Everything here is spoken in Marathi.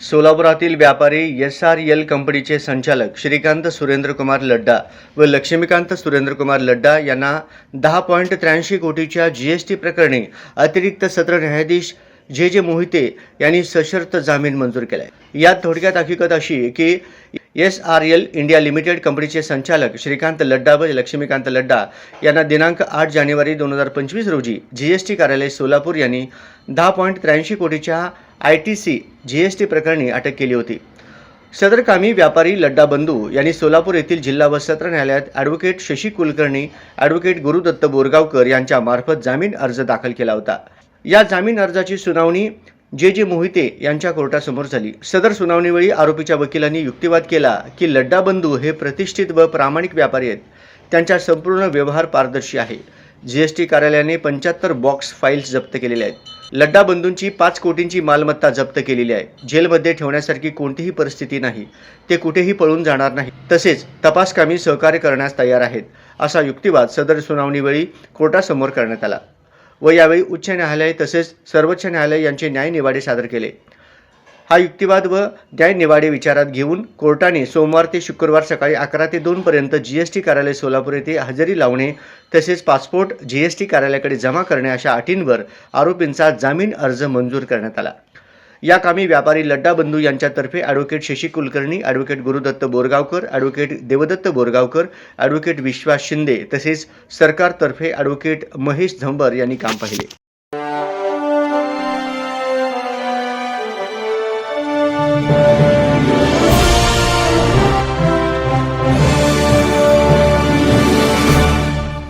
सोलापुरातील व्यापारी एस आर एल कंपनीचे संचालक श्रीकांत सुरेंद्रकुमार लड्डा व लक्ष्मीकांत सुरेंद्रकुमार लड्डा यांना दहा पॉईंट त्र्याऐंशी कोटीच्या जीएसटी प्रकरणी अतिरिक्त सत्र न्यायाधीश जे जे मोहिते यांनी सशर्त जामीन मंजूर केला आहे यात थोडक्यात हकीकत अशी की S R L India limited कंपनीचे संचालक श्रीकांत लड्डा व लक्ष्मीकांत लड्डा यांना दिनांक आठ जानेवारी दोन हजार पंचवीस रोजी जी एस टी कार्यालय सोलापूर यांनी दहा पॉईंट त्र्याऐंशी कोटीच्या I T C G S T प्रकरणी अटक केली होती. सदरकामी व्यापारी लड्डा बंधू यांनी सोलापूर येथील जिल्हा व सत्र न्यायालयात ॲडव्होकेट शशी कुलकर्णी ॲडव्होकेट गुरुदत्त बोरगावकर यांच्यामार्फत जामीन अर्ज दाखल केला होता. या जामीन अर्जाची सुनावणी जे जे मोहिते यांच्या कोर्टासमोर झाली. सदर सुनावणीवेळी आरोपीच्या वकिलांनी युक्तिवाद केला की लड्डा बंधू हे प्रतिष्ठित व प्रामाणिक व्यापारी आहेत. त्यांचा संपूर्ण व्यवहार पारदर्शी आहे. जी एस टी कार्यालयाने पंच्याहत्तर बॉक्स फाईल्स जप्त केलेल्या आहेत. लड्डा बंधूंची पाच कोटींची मालमत्ता जप्त केलेली आहे. जेलमध्ये ठेवण्यासारखी कोणतीही परिस्थिती नाही. ते कुठेही पळून जाणार नाही तसेच तपासकामी सहकार्य करण्यास तयार आहेत असा युक्तिवाद सदर सुनावणीवेळी कोर्टासमोर करण्यात आला. व यावेळी उच्च न्यायालय तसेच सर्वोच्च न्यायालय यांचे न्यायनिवाडे सादर केले. हा युक्तिवाद व न्यायनिवाडे विचारात घेऊन कोर्टाने सोमवार ते शुक्रवार सकाळी अकरा ते दोनपर्यंत जी एस टी कार्यालय सोलापूर येथे हजेरी लावणे तसेच पासपोर्ट जी एस टी कार्यालयाकडे जमा करणे अशा अटींवर आरोपींचा जामीन अर्ज मंजूर करण्यात आला. या कामी व्यापारी लड्डा बंधू यांच्यातर्फे advocate Shashi Kulkarni advocate Gurudatt Borgaonkar advocate Devdatt Borgaonkar advocate Vishwas Shinde तसेच सरकारतर्फे ॲडव्होकेट महेश झंबर यांनी काम पाहिले.